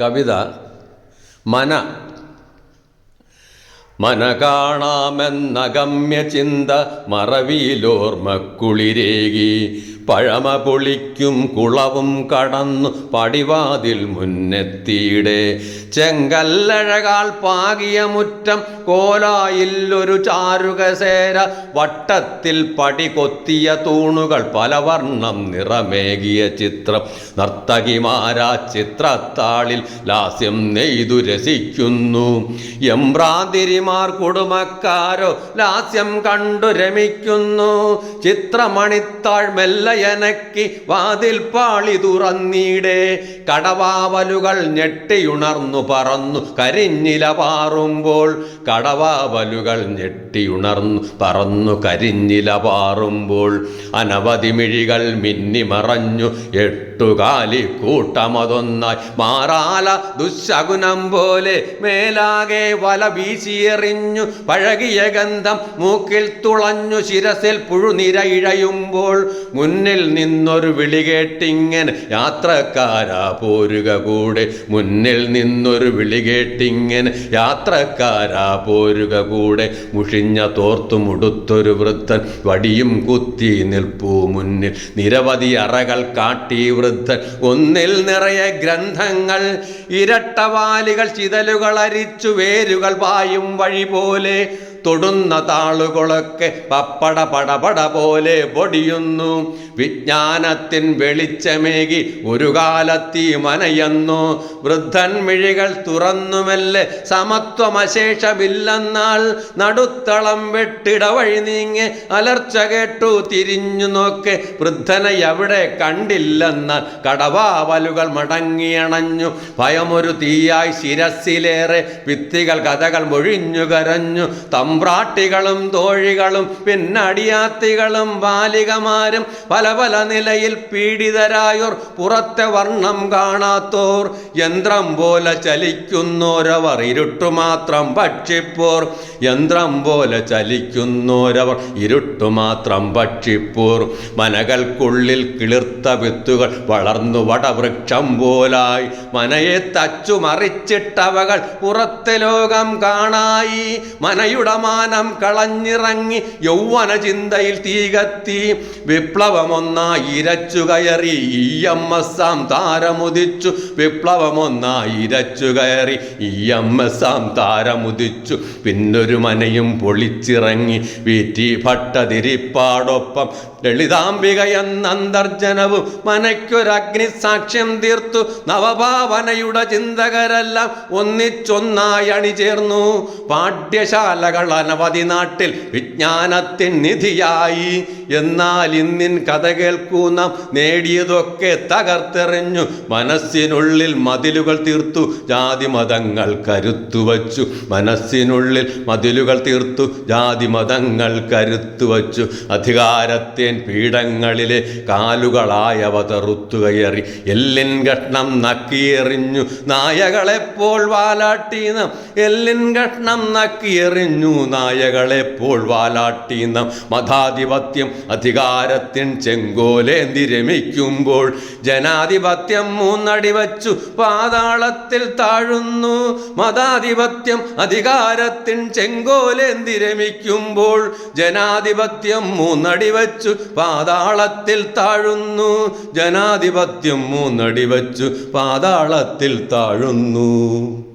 കവിത മന. മന കാണാമെന്നഗമ്യ ചിന്ത മറവിയിലോർമ്മക്കുളിരേകി പഴമ പൊളിക്കും കുളവും കടന്നു പടിവാതിൽ മുന്നെത്തിയിടെ. ചെങ്കല്ലഴകാൽ പാകിയ മുറ്റം കോലായില്ലൊരു ചാരുകസേര വട്ടത്തിൽ പടി കൊത്തിയ തൂണുകൾ പലവർണം നിറമേകിയ ചിത്രം. നർത്തകിമാരാ ചിത്രത്താളിൽ ലാസ്യം നെയ്തു രസിക്കുന്നു. എംബ്രാതിരിമാർ കുടുമക്കാരോ ലാസ്യം കണ്ടു രമിക്കുന്നു. ചിത്രമണിത്താൾ മെല്ലയനക്കി വാതിൽ പാളി തുറന്നീടെ. കടവാവലുകൾ ഞെട്ടിയുണർന്നു പറന്നു. കരിഞ്ഞില പാറുമ്പോൾ കടവാവലുകൾ ഞെട്ടിയുണർന്നു പറന്നു. കരിഞ്ഞില പാറുമ്പോൾ അനവധി മിഴികൾ മിന്നിമറഞ്ഞു. എട്ടുകാലി കൂട്ടമതൊന്നായി. മാറാല ദുശകുനം പോലെ മേലാകെ വല വീശിയെറിഞ്ഞു. പഴകിയ ഗന്ധം മൂക്കിൽ തുളഞ്ഞു ശിരസിൽ പുഴുനിര ഇഴയുമ്പോൾ മുന്നിൽ നിന്നൊരു വിളി കേട്ടിങ്ങനെ യാത്രക്കാരാ പോരുക കൂടെ. മുന്നിൽ നിന്നൊരു വിളി കേട്ടിങ്ങനെ യാത്രക്കാരാ പോരുക കൂടെ. മുഷിഞ്ഞ തോർത്തു മുടുത്തൊരു വൃദ്ധൻ വടിയും കുത്തി നിൽപ്പൂ മുന്നിൽ. നിരവധി അറകൾ കാട്ടി വൃദ്ധൻ ഒന്നിൽ നിറയെ ഗ്രന്ഥങ്ങൾ ഇരട്ടവാലികൾ ചിതലുകൾ അരിച്ചു വേരുകൾ പായും വഴി പോലെ തൊടുന്ന താളുകളൊക്കെ പപ്പട പടപട പോലെ പൊടിയുന്നു. വിജ്ഞാനത്തിൻ വെളിച്ചമേകി ഒരു കാലത്തീ മനയുന്നു. വൃദ്ധൻ മിഴികൾ തുറന്നുമല്ലേ സമത്വമശേഷമില്ലെന്നാൾ നടുത്തളം വെട്ടിട വഴി നീങ്ങി അലർച്ച കേട്ടു തിരിഞ്ഞു നോക്കെ. വൃദ്ധനെ എവിടെ കണ്ടില്ലെന്ന് കടവാവലുകൾ മടങ്ങിയണഞ്ഞു. ഭയമൊരു തീയായി ശിരസിലേറെ വിത്തികൾ കഥകൾ മൊഴിഞ്ഞു കരഞ്ഞു. തമ്പ്രാട്ടികളും തോഴികളും പിന്നടിയാത്തികളും ബാലികമാരും പല പല നിലയിൽ പീഡിതരായോർ പുറത്തെ വർണം കാണാത്തോർ. യന്ത്രം പോലെ ചലിക്കുന്നോരവർ ഇരുട്ടു മാത്രം ഭക്ഷിപ്പോർ. യന്ത്രം പോലെ ചലിക്കുന്നോരവർ ഇരുട്ടു മാത്രം ഭക്ഷിപ്പോർ. മനകൾക്കുള്ളിൽ കിളിർത്ത വിത്തുകൾ വളർന്നു വടവൃക്ഷം പോലായി. മനയെ തച്ചു മറിച്ചിട്ടവകൾ പുറത്തെ ലോകം കാണായി. മനയുടെ മാനം കളഞ്ഞിറങ്ങി യൗവന ചിന്തയിൽ തീകത്തി. വിപ്ലവമൊന്നായി ഇരച്ചു കയറി ഈ എം എസ് ആം താരമുദിച്ചു. വിപ്ലവമൊന്നായി ഇരച്ചു കയറി ഈ എം എസ് ആം താരമുദിച്ചു. പിന്നൊരു മനയും പൊളിച്ചിറങ്ങി. വീറ്റി ഭട്ടതിരിപ്പാടൊപ്പം ലളിതാംബിക എന്ന അന്തർജനവും മനയ്ക്കൊരഗ്നി സാക്ഷ്യം തീർത്തു. നവഭാവനയുടെ ചിന്തകരെല്ലാം ഒന്നിച്ചൊന്നായി അണിചേർന്നു പാഠ്യശാലകൾ അനവധി നാട്ടിൽ വിജ്ഞാനത്തിൻ നിധിയായി. എന്നാൽ ഇന്നിൻ കഥ കേൾക്കൂ നാം നേടിയതൊക്കെ തകർത്തെറിഞ്ഞു. മനസ്സിനുള്ളിൽ മതിലുകൾ തീർത്തു. ജാതി മതങ്ങൾ കരുത്തുവച്ചു മനസ്സിനുള്ളിൽ മതിലുകൾ തീർത്തു. ജാതി മതങ്ങൾ കരുത്തുവച്ചു അധികാരത്തേൻ പീഠങ്ങളിലെ കാലുകളായവ തെറുത്തുകയറി. എല്ലിൻ കഷ്ണം നക്കിയെറിഞ്ഞു. നായകളെപ്പോൾ വാലാട്ടി നാം എല്ലിൻ കഷ്ണം നക്കിയെറിഞ്ഞു. നായകളെപ്പോൾ വാലാട്ടി നാം മതാധിപത്യം അധികാരത്തിൻ ചെങ്കോലേന്തി രമിക്കുമ്പോൾ ജനാധിപത്യം മൂന്നടി വച്ചു പാതാളത്തിൽ താഴുന്നു. മതാധിപത്യം അധികാരത്തിൻ ചെങ്കോലേന്തി രമിക്കുമ്പോൾ ജനാധിപത്യം മൂന്നടി വച്ചു പാതാളത്തിൽ താഴുന്നു. ജനാധിപത്യം മൂന്നടി വച്ചു പാതാളത്തിൽ താഴുന്നു.